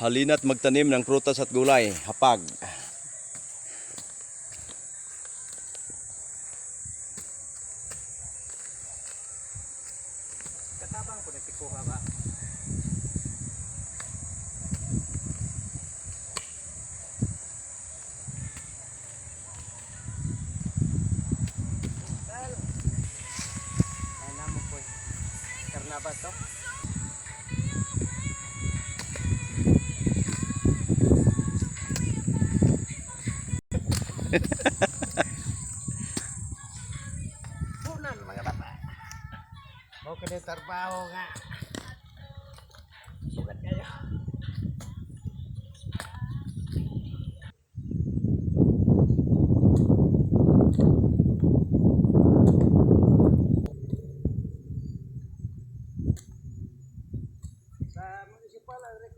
Halina't magtanim ng prutas at gulay. Hapag. Katabang ko nagtikuha ba? Ay namo po. Karnaba to. Punan mga bata. Mau kena trabaho nga. Sugat kayo. Sa municipal ang.